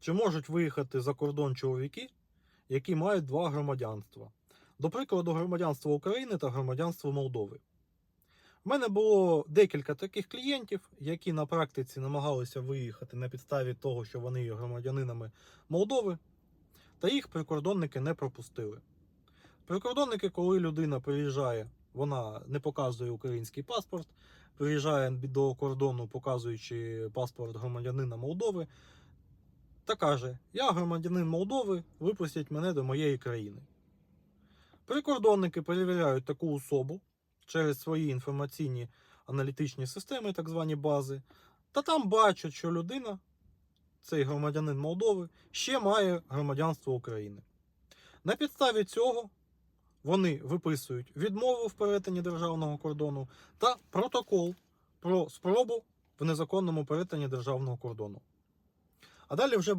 чи можуть виїхати за кордон чоловіки, які мають два громадянства. До прикладу, громадянство України та громадянство Молдови. У мене було декілька таких клієнтів, які на практиці намагалися виїхати на підставі того, що вони є громадянинами Молдови, та їх прикордонники не пропустили. Прикордонники, коли людина приїжджає, вона не показує український паспорт, приїжджає до кордону, показуючи паспорт громадянина Молдови, та каже: Я громадянин Молдови, випустіть мене до моєї країни. Прикордонники перевіряють таку особу через свої інформаційні аналітичні системи, так звані бази, та там бачать, що людина, цей громадянин Молдови, ще має громадянство України. На підставі цього вони виписують відмову в перетині державного кордону та протокол про спробу в незаконному перетині державного кордону. А далі вже